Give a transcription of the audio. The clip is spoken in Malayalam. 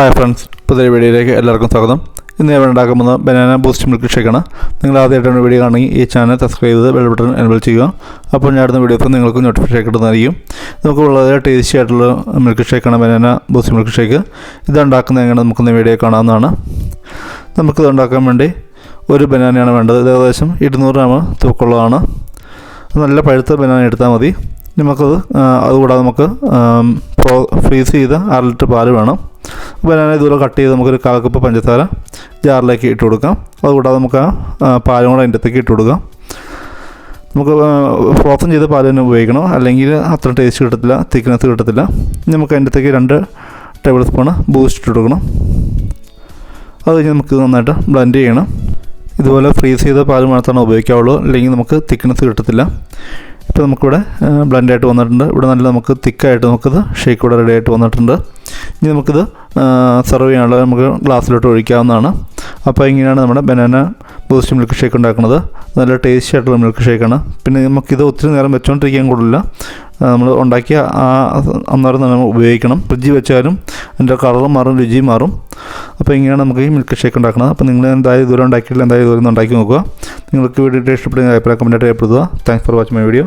ഹായ് ഫ്രണ്ട്സ് പുതിയ വീഡിയോയിലേക്ക് എല്ലാവർക്കും സ്വാഗതം. ഇന്ന് ഞാൻ ഉണ്ടാക്കുന്നത് ബനാന ബൂസ്റ്റ് മിൽക്ക് ഷേക്കാണ് നിങ്ങൾ ആദ്യമായിട്ടാണ് വീഡിയോ കാണുകയും ഈ ചാനൽ സബ്സ്ക്രൈബ് ചെയ്ത് ബെൽ ബട്ടൺ എനബിൾ ചെയ്യുക. അപ്പോൾ ഞാൻ അടുത്ത വീഡിയോസ് നിങ്ങൾക്ക് നോട്ടിഫിക്കേഷൻ കിട്ടുന്നതായിരിക്കും നമുക്ക് വളരെ ടേസ്റ്റി ആയിട്ടുള്ള മിൽക്ക് ഷേക്കാണ് ബനാന ബൂസ്റ്റ് മിൽക്ക് ഷേക്ക് ഇത് ഉണ്ടാക്കുന്നത് എങ്ങനെ നമുക്കൊന്ന് വീഡിയോ കാണാവുന്നതാണ്. നമുക്കിത് ഉണ്ടാക്കാൻ വേണ്ടി ഒരു ബനാനയാണ് വേണ്ടത്. ഇത് ഏകദേശം ഇരുന്നൂറ് ഗ്രാം തൂക്കമുള്ളതാണ്. നല്ല പഴുത്ത ബനാന എടുത്താൽ മതി. നമുക്കത് അതുകൂടാതെ നമുക്ക് ഫ്രീസ് ചെയ്ത അര ലിറ്റർ പാൽ വേണം. ബനാന ഇതുപോലെ കട്ട് ചെയ്ത് നമുക്കൊരു കാക്കപ്പ് പഞ്ചസാര ജാറിലേക്ക് ഇട്ട് കൊടുക്കാം. അതുകൂടാതെ നമുക്ക് ആ പാലും കൂടെ അതിന്റെ അകത്തേക്ക് ഇട്ട് കൊടുക്കാം. നമുക്ക് ഫ്രോസൺ ചെയ്ത പാൽ തന്നെ ഉപയോഗിക്കണം. അല്ലെങ്കിൽ അത്ര ടേസ്റ്റ് കിട്ടത്തില്ല തിക്നെസ് കിട്ടത്തില്ല. നമുക്ക് അതിന്റെ അകത്തേക്ക് രണ്ട് ടേബിൾ സ്പൂണ് ബൂസ്റ്റ് ഇട്ട് കൊടുക്കണം. അത് കഴിഞ്ഞ് നമുക്ക് നന്നായിട്ട് ബ്ലെൻഡ് ചെയ്യണം. ഇതുപോലെ ഫ്രീസ് ചെയ്ത പാൽ മാത്രമാണ് ഉപയോഗിക്കാവുള്ളൂ. അല്ലെങ്കിൽ നമുക്ക് തിക്നെസ് കിട്ടത്തില്ല. ഇപ്പോൾ നമുക്കിവിടെ ബ്ലെൻഡായിട്ട് വന്നിട്ടുണ്ട്. ഇവിടെ നല്ല നമുക്ക് തിക്കായിട്ട് നമുക്കിത് ഷേക്ക് ഇവിടെ റെഡി ആയിട്ട് വന്നിട്ടുണ്ട്. ഇനി നമുക്കിത് സെർവ് ചെയ്യാനുള്ള നമുക്ക് ഗ്ലാസ്സിലോട്ട് ഒഴിക്കാവുന്നതാണ്. അപ്പോൾ ഇങ്ങനെയാണ് നമ്മുടെ ബനാന ബൂസ്റ്റ് മിൽക്ക് ഷേക്ക് ഉണ്ടാക്കുന്നത്. നല്ല ടേസ്റ്റി ആയിട്ടുള്ള മിൽക്ക് ഷേക്കാണ് പിന്നെ നമുക്കിത് ഒത്തിരി നേരം വെച്ചുകൊണ്ടിരിക്കാൻ കൂടില്ല. നമ്മൾ ഉണ്ടാക്കിയ ആ അന്നേരം തന്നെ ഉപയോഗിക്കണം. ഫ്രിഡ്ജിൽ വെച്ചാലും അതിന്റെ കളറും മാറും രുചിയും മാറും. അപ്പോൾ ഇങ്ങനെയാണ് നമുക്ക് ഈ മിൽക്ക് ഷേക്ക് ഉണ്ടാക്കുന്നത്. അപ്പോൾ നിങ്ങൾ എന്തായാലും ഇതുവരെ ഉണ്ടാക്കിയിട്ടില്ല എന്തായാലും ഇതുവരെ ഉണ്ടാക്കി നോക്കുക. നിങ്ങൾക്ക് വീഡിയോ ഇഷ്ടപ്പെടുന്ന അഭിപ്രായം കമന്റായിട്ട് രേഖപ്പെടുത്തുക. Thanks for watching my video